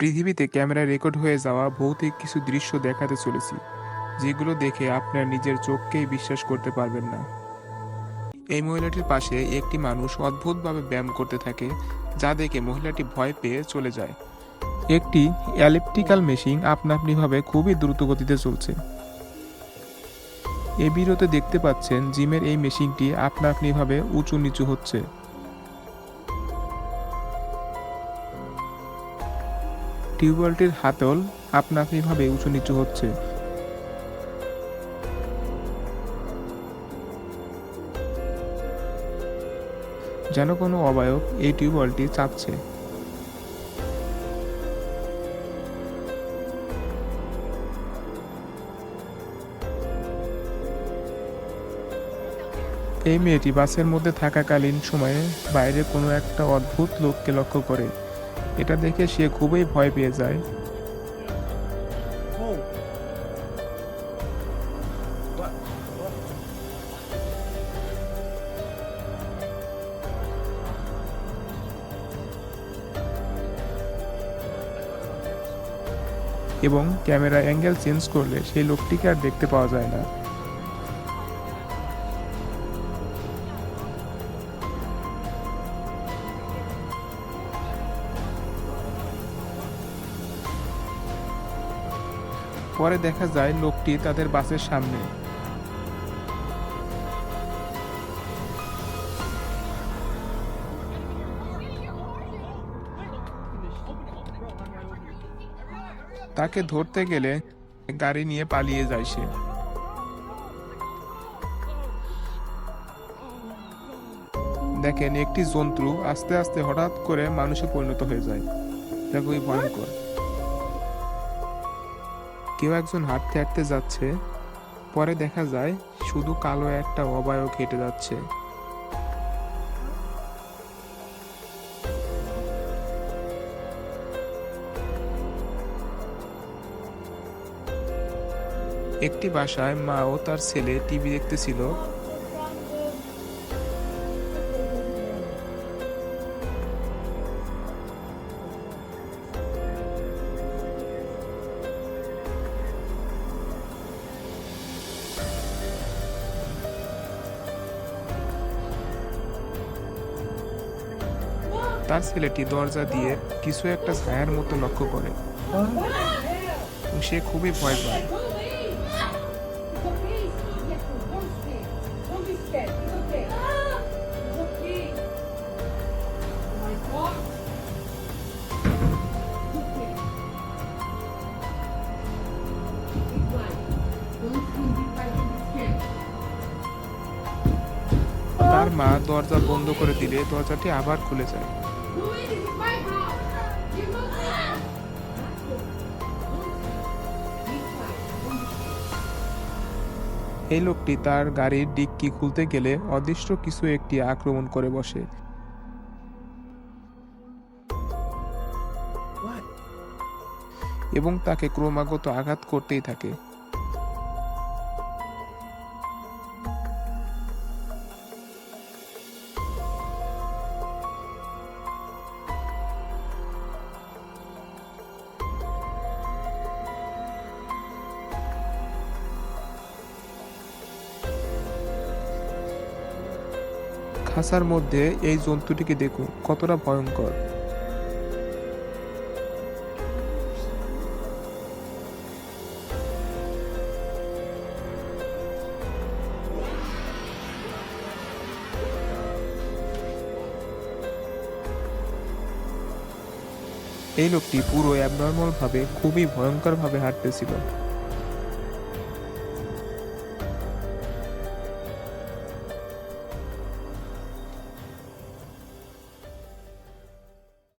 পৃথিবীতে ক্যামেরায় রেকর্ড হয়ে যাওয়া ভৌতিক কিছু দৃশ্য দেখাতে চলেছি, যেগুলো দেখে আপনার নিজের চোখকেই বিশ্বাস করতে পারবেন না। এই মহিলাটির পাশে একটি মানুষ অদ্ভুতভাবে ব্যায়াম করতে থাকে, যা দেখে মহিলাটি ভয় পেয়ে চলে যায়। একটি অ্যালিপটিক্যাল মেশিন আপনা আপনিভাবে খুবই দ্রুত গতিতে চলছে। এই ভিডিওতে দেখতে পাচ্ছেন জিমের এই মেশিনটি আপনা আপনিভাবে উঁচু নিচু হচ্ছে। টিউবওয়েলটির হাতল আপনা আপনিভাবে উঁচু নিচু হচ্ছে। যেন কোনো অবয়ব এই টিউবওয়েলটি চাপছে। এই মেয়েটি বাসের মধ্যে থাকাকালীন সময়ে বাইরে কোনো একটা অদ্ভুত লোককে লক্ষ্য করে। এটা দেখে সে খুবই ভয় পেয়ে যায়? এবং ক্যামেরা অ্যাঙ্গেল চেঞ্জ করলে সেই লোকটিকে আর দেখতে পাওয়া যায় না পরে দেখা যায় লোকটি তাদের বাসের সামনে। তাকে ধরতে গেলে গাড়ি নিয়ে পালিয়ে যায় সে। দেখেন একটি জন্তু আস্তে আস্তে হঠাৎ করে মানুষে পরিণত হয়ে যায়। খুবই ভয়ঙ্কর। কেউ একজন হাঁটতে হাঁটতে যাচ্ছে। পরে দেখা যায়, শুধু কালো একটা অবায়ক হেঁটে যাচ্ছে। একটি বাসায় মা ও তার ছেলে টিভি দেখতেছিল। তার ছেলেটি দরজা দিয়ে কিছু একটা ছায়ার মতো লক্ষ্য করে। সে খুবই ভয় পায়। তার মা দরজা বন্ধ করে দিলে দরজাটি আবার খুলে যায়। এই লোকটি তার গাড়ির ডিক্কি খুলতে গেলে অদৃষ্ট কিছু একটি আক্রমণ করে বসে। এবং তাকে ক্রমাগত আঘাত করতেই থাকে। খাঁচার মধ্যে এই জন্তুটিকে দেখুন, কতটা ভয়ঙ্কর। এই লোকটি পুরো অ্যাবনর্মাল ভাবে, খুবই ভয়ঙ্কর ভাবে হাঁটতেছিল।